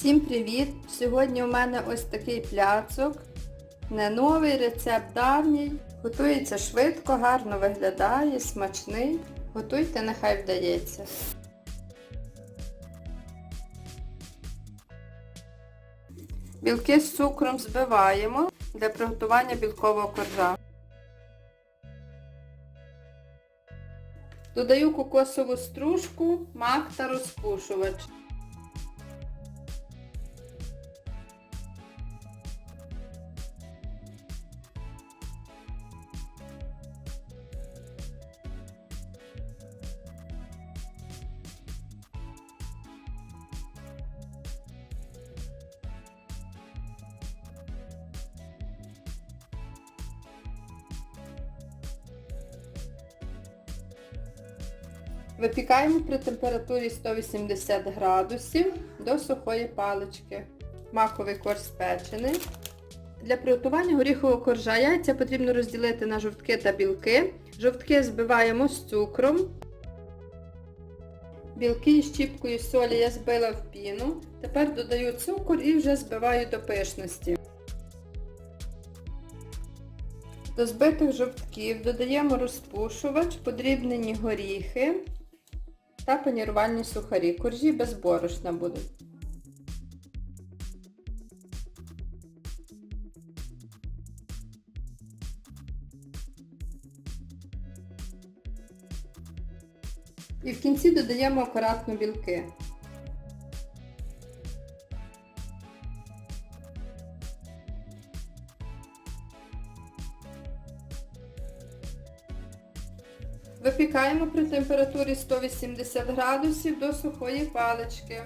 Всім привіт! Сьогодні у мене ось такий пляцок. Не новий рецепт давній. Готується швидко, гарно виглядає, смачний. Готуйте, нехай вдається. Білки з цукром збиваємо для приготування білкового коржа. Додаю кокосову стружку, мак та розпушувач. Випікаємо при температурі 180 градусів до сухої палички. Маковий корж спечений. Для приготування горіхового коржа яйця потрібно розділити на жовтки та білки. Жовтки збиваємо з цукром. Білки із щіпкою солі я збила в піну. Тепер додаю цукор і вже збиваю до пишності. До збитих жовтків додаємо розпушувач, подрібнені горіхи та панірувальні сухарі. Коржі без борошна будуть. І в кінці додаємо акуратно білки. Випікаємо при температурі 180 градусів до сухої палички.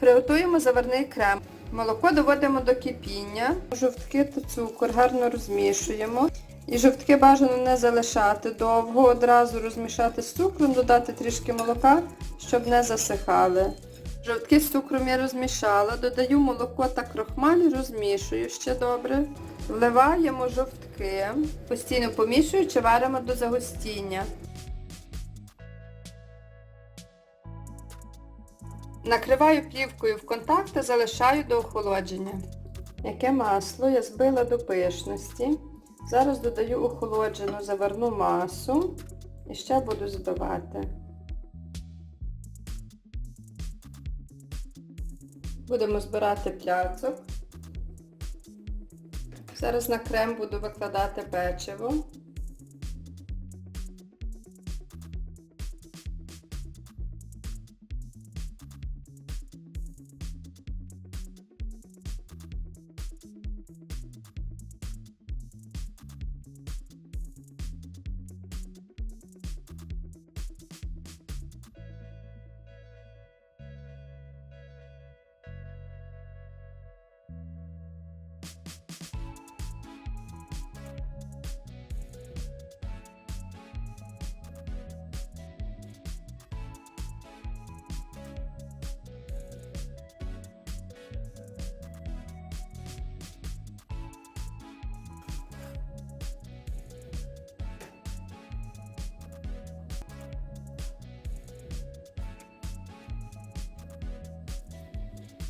Приготуємо заварний крем. Молоко доводимо до кипіння. Жовтки та цукор гарно розмішуємо. І жовтки бажано не залишати довго, одразу розмішати з цукром, додати трішки молока, щоб не засихали. Жовтки з цукром я розмішала, додаю молоко та крохмаль, розмішую ще добре. Вливаємо жовтки, постійно помішуючи, варимо до загустіння. Накриваю плівкою в контакт та залишаю до охолодження. Яке масло я збила до пишності. Зараз додаю охолоджену заварну масу і ще буду збивати. Будемо збирати пляцок. Зараз на крем буду викладати печиво.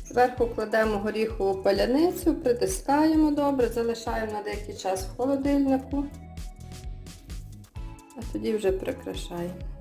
Зверху кладемо горіхову паляницю, притискаємо добре, залишаємо на деякий час в холодильнику, а тоді вже прикрашаємо.